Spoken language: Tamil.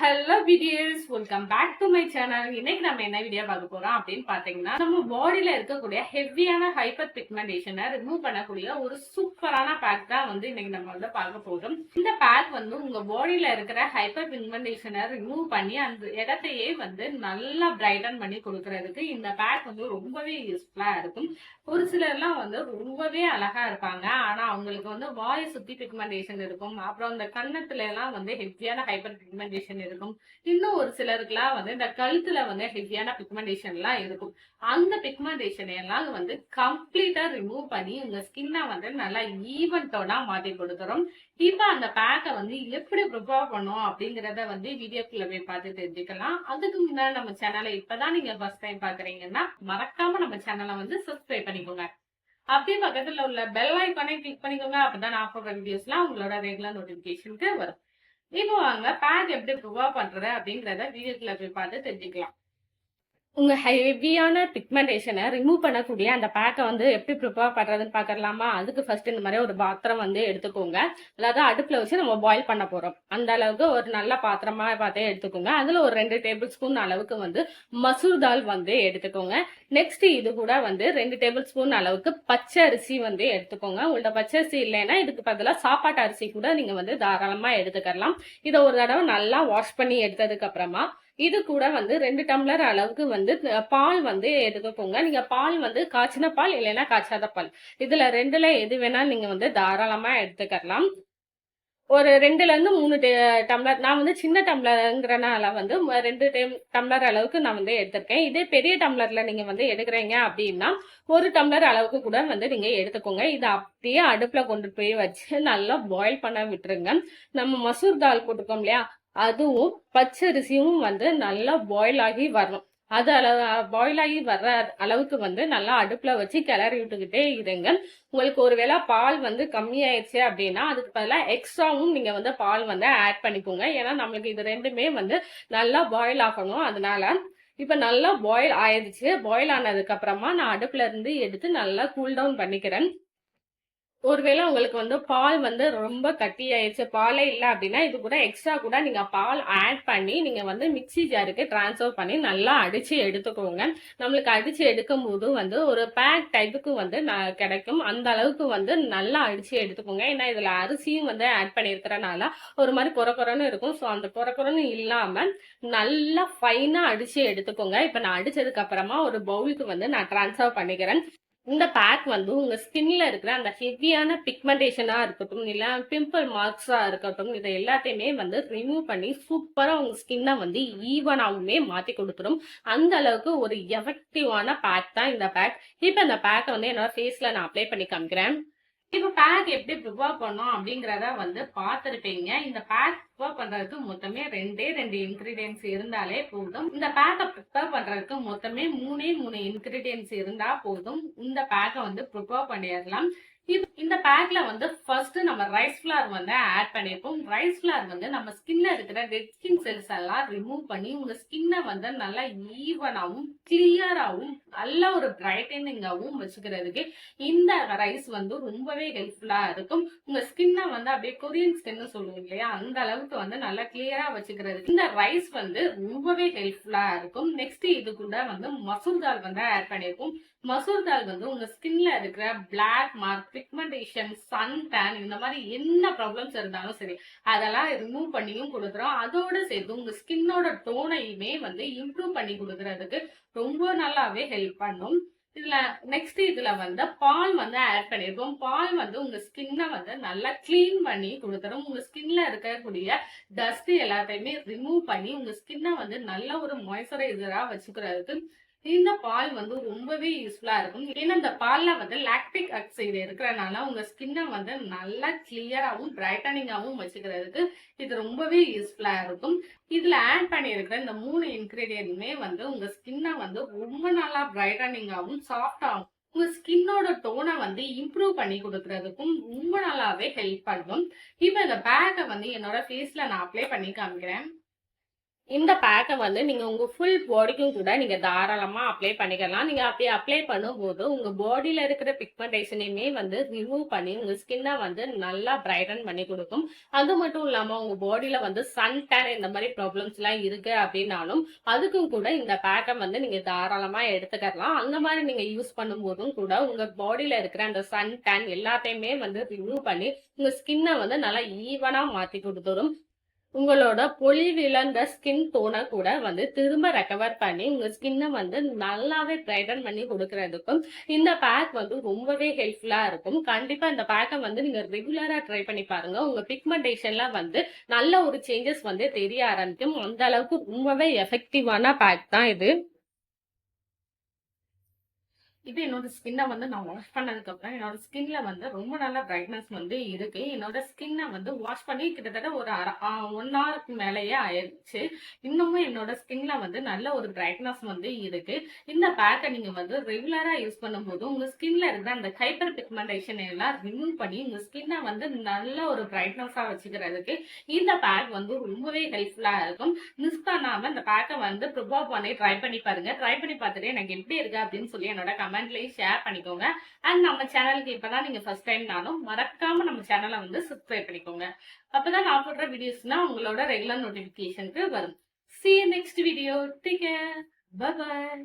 Hello videos welcome back to my channel இன்னைக்கு நம்ம என்ன வீடியோ பார்க்க போறோம் அப்படின்னு பாத்தீங்கன்னா நம்ம பாடியில இருக்கக்கூடிய ஹெவியான ஹைப்பர் பிக்மெண்டேஷனை ரிமூவ் பண்ணக்கூடிய ஒரு சூப்பரான பேக் தான் வந்து இன்னைக்கு நம்ம வந்து பார்க்க போறோம். இந்த பேக் வந்து உங்க பாடியில இருக்கிற ஹைப்பர் பிக்மெண்டேஷனை ரிமூவ் பண்ணி அந்த இடத்தையே வந்து நல்லா பிரைட்டன் பண்ணி கொடுக்கறதுக்கு இந்த பேக் வந்து ரொம்பவே யூஸ்ஃபுல்லா இருக்கும். ஒரு சிலர்லாம் வந்து ரொம்பவே அழகா இருப்பாங்க. ஆனா அவங்களுக்கு வந்து வாய் சுத்தி பிக்மெண்டேஷன் இருக்கும். அப்புறம் இந்த கன்னத்துல எல்லாம் வந்து ஹெவியான ஹைப்பர் பிக்மெண்டேஷன் இருக்கும். இன்னும் ஒரு சிலருக்குலாம் வந்து இந்த கழுத்துல வந்து ஹெவியான பிக்மெண்டேஷன் எல்லாம் இருக்கும். அந்த பிக்மெண்டேஷன் எல்லாம் வந்து கம்ப்ளீட்டா ரிமூவ் பண்ணி உங்க ஸ்கின்னை வந்து நல்லா ஈவன் டோனா மாத்தி கொடுத்துரும். இப்ப அந்த பேக்கை வந்து எப்படி ப்ரிப்பேர் பண்ணும் அப்படிங்கறத வந்து வீடியோக்குள்ள போய் பார்த்து தெரிஞ்சுக்கலாம். அதுக்கு முன்னாடி நம்ம சேனலை இப்பதான் நீங்க ஃபர்ஸ்ட் டைம் பாக்குறீங்கன்னா மறக்காம நம்ம சேனலை வந்து சப்ஸ்கிரைப் பண்ணிக்கோங்க. அப்படியே பக்கத்துல உள்ள பெல் ஐக்கானே கிளிக் பண்ணிக்கோங்க. அப்பதான் நான் போடுற வீடியோஸ்லாம் உங்களோட ரெகுலர் நோட்டிபிகேஷனுக்கு வரும். இப்போ வாங்க பேக் எப்படி ப்ரிப்பேர் பண்றது அப்படிங்கறத வீடியோக்குள்ள போய் பார்த்து தெரிஞ்சுக்கலாம். உங்க ஹெவியான பிக்மெண்டேஷனை ரிமூவ் பண்ணக்கூடிய அந்த பேக்கை வந்து எப்படி ப்ரிப்பேர் பண்ணுறதுன்னு பார்க்கலாமா அதுக்கு ஃபர்ஸ்ட் இந்த மாதிரி ஒரு பாத்திரம் வந்து எடுத்துக்கோங்க. அதாவது அடுப்புல வச்சு நம்ம பாயில் பண்ண போறோம். அந்த அளவுக்கு ஒரு நல்ல பாத்திரமா பார்த்தே எடுத்துக்கோங்க. அதுல ஒரு ரெண்டு டேபிள் ஸ்பூன் அளவுக்கு வந்து மசூர் தால் வந்து எடுத்துக்கோங்க. நெக்ஸ்ட் இது கூட வந்து ரெண்டு டேபிள் ஸ்பூன் அளவுக்கு பச்சை அரிசி வந்து எடுத்துக்கோங்க. உங்கள்ட்ட பச்சை அரிசி இல்லைன்னா இதுக்கு பதிலாக சாப்பாட்டு அரிசி கூட நீங்க வந்து தாராளமா எடுத்துக்கலாம். இதை ஒரு தடவை நல்லா வாஷ் பண்ணி எடுத்ததுக்கு அப்புறமா இது கூட வந்து ரெண்டு டம்ளர் அளவுக்கு வந்து பால் வந்து எடுத்துக்கோங்க நீங்க பால் வந்து காய்ச்சின பால் இல்லைன்னா காய்ச்சாத பால். இதுல ரெண்டுல எது வேணா நீங்க வந்து தாராளமா எடுத்துக்கலாம். ஒரு ரெண்டுல இருந்து மூணு டே- டம்ளர் நான் வந்து சின்ன டம்ளருங்கிறனால வந்து ரெண்டு டைம் டம்ளர் அளவுக்கு நான் வந்து எடுத்திருக்கேன். இதே பெரிய டம்ளர்ல நீங்க வந்து எடுக்கிறீங்க அப்படின்னா ஒரு டம்ளர் அளவுக்கு கூட வந்து நீங்க எடுத்துக்கோங்க. இதை அப்படியே அடுப்புல கொண்டு போய் வச்சு நல்லா பாயில் பண்ண விட்டுருங்க. நம்ம மசூர் தால் போட்டுக்கோம் இல்லையா அதுவும் பச்சரிசியும் வந்து நல்லா பாயில் ஆகி வரணும். அது அளவு பாயில் ஆகி வர்ற அளவுக்கு வந்து நல்லா அடுப்பில் வச்சு கிளறி விட்டுக்கிட்டே இருங்க. உங்களுக்கு ஒருவேளை பால் வந்து கம்மியாயிருச்சு அப்படின்னா அதுக்கு பதிலாக எக்ஸ்ட்ராவும் நீங்கள் வந்து பால் வந்து ஆட் பண்ணிக்கோங்க. ஏன்னா நம்மளுக்கு இது ரெண்டுமே வந்து நல்லா பாயில் ஆகணும். அதனால இப்போ நல்லா பாயில் ஆயிடுச்சு பாயில் ஆனதுக்கப்புறமா நான் அடுப்பில் இருந்து எடுத்து நல்லா கூல் டவுன் பண்ணிக்கிறேன். ஒருவேளை உங்களுக்கு வந்து பால் வந்து ரொம்ப கட்டி ஆயிடுச்சு பாலே இல்லை அப்படின்னா இது கூட எக்ஸ்ட்ரா கூட நீங்க பால் ஆட் பண்ணி நீங்க வந்து மிக்சி ஜாருக்கு ட்ரான்ஸ்ஃபர் பண்ணி நல்லா அடிச்சு எடுத்துக்கோங்க. நம்மளுக்கு அடிச்சு எடுக்கும் போது வந்து ஒரு பேக் டைப்புக்கு வந்து கிடைக்கும். அந்த அளவுக்கு வந்து நல்லா அடிச்சு எடுத்துக்கோங்க. ஏன்னா இதுல அரிசியும் வந்து ஆட் பண்ணியிருக்கிறனால ஒரு மாதிரி குறக்குறன்னு இருக்கும். ஸோ அந்த குறக்குறன்னு இல்லாமல் இல்லாம நல்லா ஃபைனா அடிச்சு எடுத்துக்கோங்க. இப்போ நான் அடிச்சதுக்கு அப்புறமா ஒரு பவுலுக்கு வந்து நான் ட்ரான்ஸ்ஃபர் பண்ணிக்கிறேன். இந்த பேக் வந்து உங்க ஸ்கின்ல இருக்கிற அந்த ஹெவியான பிக்மெண்டேஷனா இருக்கட்டும் இல்ல பிம்பிள் மார்க்ஸா இருக்கட்டும் இதை எல்லாத்தையுமே வந்து ரிமூவ் பண்ணி சூப்பரா உங்க ஸ்கின்னை வந்து ஈவனாகவுமே மாத்தி கொடுத்துரும். அந்த அளவுக்கு ஒரு எஃபெக்டிவான பேக் தான் இந்த பேக் இப்போ இந்த பேக்கை வந்து என்னோட ஃபேஸ்ல நான் அப்ளை பண்ணி காமிக்கிறேன். இப்போ பேக் எப்படி ப்ரிப்பேர் பண்ணோம் அப்படிங்கிறத வந்து பார்த்துருப்பீங்க. இந்த பேக் ப்ரிப்பேர் பண்றதுக்கு மொத்தமே ரெண்டே ரெண்டு இன்கிரீடியன்ஸ் இருந்தாலே போதும். இந்த பேக்கை ப்ரிப்பேர் பண்றதுக்கு மொத்தமே மூணே மூணு இன்கிரீடியன்ஸ் இருந்தா போதும். இந்த பேக்கை வந்து ப்ரிப்பேர் பண்ணிடலாம். இப்- இந்த பேக்ல வந்து ஃபர்ஸ்ட் நம்ம ரைஸ் ஃபிளார் வந்து ஆட் பண்ணிருப்போம். ரைஸ் ஃபிளார் வந்து நம்ம ஸ்கின்ல இருக்கிற டெட் ஸ்கின் செல்ஸ் எல்லாம் ரிமூவ் பண்ணி உங்க ஸ்கின்னை வந்து நல்லா ஈவனாகவும் கிளியராகவும் நல்ல ஒரு பிரைட்டனிங்காகவும் வச்சுக்கிறதுக்கு இந்த ரைஸ் வந்து ரொம்பவே ஹெல்ப்ஃபுல்லா இருக்கும். உங்க ஸ்கின்னை வந்து அப்படியே கொரியன் ஸ்கின்னு சொல்லுவோம் இல்லையா? அந்த அளவுக்கு வந்து நல்லா கிளியரா வச்சுக்கிறதுக்கு இந்த ரைஸ் வந்து ரொம்பவே ஹெல்ப்ஃபுல்லா இருக்கும். நெக்ஸ்ட் இது கூட வந்து மசூர் தால் வந்து ஆட் பண்ணியிருக்கும் மசூர் தால் வந்து உங்க ஸ்கின்ல இருக்கிற black mark pigmentation sun tan இந்த மாதிரி என்ன ப்ராப்ளம்ஸ் இருந்தாலும் சரி அதெல்லாம் ரிமூவ் பண்ணியும் கொடுக்குறோம். அதோட சேர்த்து உங்க ஸ்கின்னோட டோனையுமே வந்து இம்ப்ரூவ் பண்ணி கொடுக்கறதுக்கு ரொம்ப நல்லாவே ஹெல்ப் பண்ணும். இதுல நெக்ஸ்ட் இதுல வந்து பால் வந்து ஆட் பண்ணிருக்கோம். பால் வந்து உங்க ஸ்கின்னை வந்து நல்லா க்ளீன் பண்ணி கொடுத்துரும். உங்க ஸ்கின்ல இருக்கக்கூடிய டஸ்ட் எல்லாத்தையுமே ரிமூவ் பண்ணி உங்க ஸ்கின்னை வந்து நல்ல ஒரு மாய்ஸ்சரைசரா வச்சுக்கிறதுக்கு இந்த பால் வந்து ரொம்பவே யூஸ்ஃபுல்லாக இருக்கும். ஏன்னா இந்த பாலில் வந்து லாக்டிக் ஆக்சைடு இருக்கிறனால உங்கள் ஸ்கின்னை வந்து நல்லா கிளியராகவும் பிரைட்டனிங்காகவும் வச்சுக்கிறதுக்கு இது ரொம்பவே யூஸ்ஃபுல்லாக இருக்கும். இதில் ஆட் பண்ணியிருக்கிற இந்த மூணு இன்கிரீடியன்ட்மே வந்து உங்கள் ஸ்கின்னை வந்து ரொம்ப நல்லா பிரைட்டனிங்காகவும் சாஃப்டாகவும் உங்கள் ஸ்கின்னோட டோனை வந்து இம்ப்ரூவ் பண்ணி கொடுக்கறதுக்கும் ரொம்ப நல்லாவே ஹெல்ப் பண்ணும். இப்போ இந்த பேக்கை வந்து என்னோட ஃபேஸில் நான் அப்ளை பண்ணி காமிக்கிறேன். இந்த பேக்கை வந்து நீங்கள் உங்கள் ஃபுல் பாடிக்கும் கூட நீங்கள் தாராளமாக அப்ளை பண்ணிக்கலாம். நீங்கள் அப்படி அப்ளை பண்ணும்போது உங்கள் பாடியில் இருக்கிற பிக்மெண்டேஷனையுமே வந்து ரிமூவ் பண்ணி உங்கள் ஸ்கின்னை வந்து நல்லா பிரைட்டன் பண்ணி கொடுக்கும். அது மட்டும் இல்லாமல் உங்கள் பாடியில் வந்து சன் டேன் இந்த மாதிரி ப்ராப்ளம்ஸ்லாம் இருக்குது அப்படின்னாலும் அதுக்கும் கூட இந்த பேக்கை வந்து நீங்கள் தாராளமாக எடுத்துக்கலாம். அந்த மாதிரி நீங்கள் யூஸ் பண்ணும்போதும் கூட உங்கள் பாடியில் இருக்கிற அந்த சன் டேன் எல்லாத்தையுமே வந்து ரிமூவ் பண்ணி உங்கள் ஸ்கின்னை வந்து நல்லா ஈவனாக மாற்றி கொடுத்துரும். உங்களோட பொலிவிழந்த ஸ்கின் டோனை கூட வந்து திரும்ப ரெக்கவர் பண்ணி உங்கள் ஸ்கின்னை வந்து நல்லாவே பிரைட்டன் பண்ணி கொடுக்கறதுக்கும் இந்த பேக் வந்து ரொம்பவே ஹெல்ப்ஃபுல்லாக இருக்கும். கண்டிப்பாக இந்த பேக்கை வந்து நீங்கள் ரெகுலராக ட்ரை பண்ணி பாருங்கள் உங்கள் பிக்மெண்டேஷன்லாம் வந்து நல்ல ஒரு சேஞ்சஸ் வந்து தெரிய ஆரம்பிக்கும். அந்த அளவுக்கு ரொம்பவே எஃபெக்டிவான பேக் தான் இது. இது என்னோட ஸ்கின்னை வந்து நான் வாஷ் பண்ணதுக்கு அப்புறம் என்னோட ஸ்கின்ல வந்து ரொம்ப நல்ல பிரைட்னஸ் வந்து இருக்கு. என்னோட ஸ்கின்னை வந்து வாஷ் பண்ணி கிட்டத்தட்ட ஒரு அரை ஒன் ஹவருக்கு மேலேயே ஆயிடுச்சு இன்னமும் என்னோட ஸ்கின்ல வந்து நல்ல ஒரு பிரைட்னஸ் வந்து இருக்கு. இந்த பேக்கை நீங்க வந்து ரெகுலரா யூஸ் பண்ணும்போது உங்க ஸ்கின்ல இருக்கிற அந்த ஹைப்பர் பிக்மெண்டேஷன் எல்லாம் ரிமூவ் பண்ணி உங்க ஸ்கின்னை வந்து நல்ல ஒரு பிரைட்னஸா வச்சுக்கிறதுக்கு இந்த பேக் வந்து ரொம்பவே ஹெல்ப்ஃபுல்லா இருக்கும். மிஸ் பண்ணாம இந்த பேக்கை வந்து ப்ரிப்பேர் பண்ணி ட்ரை பண்ணி பாருங்க. ட்ரை பண்ணி பார்த்துட்டு எனக்கு எப்படி இருக்கு அப்படின்னு சொல்லி என்னோட கமெண்ட் கமெண்ட்லேயும் ஷேர் பண்ணிக்கோங்க. அண்ட் நம்ம சேனலுக்கு இப்பதான் நீங்க ஃபர்ஸ்ட் டைம் நானும் மறக்காம நம்ம சேனலை வந்து சப்ஸ்கிரைப் பண்ணிக்கோங்க. அப்பதான் நான் போடுற வீடியோஸ்னா உங்களோட ரெகுலர் நோட்டிஃபிகேஷனுக்கு வரும். See next video take care bye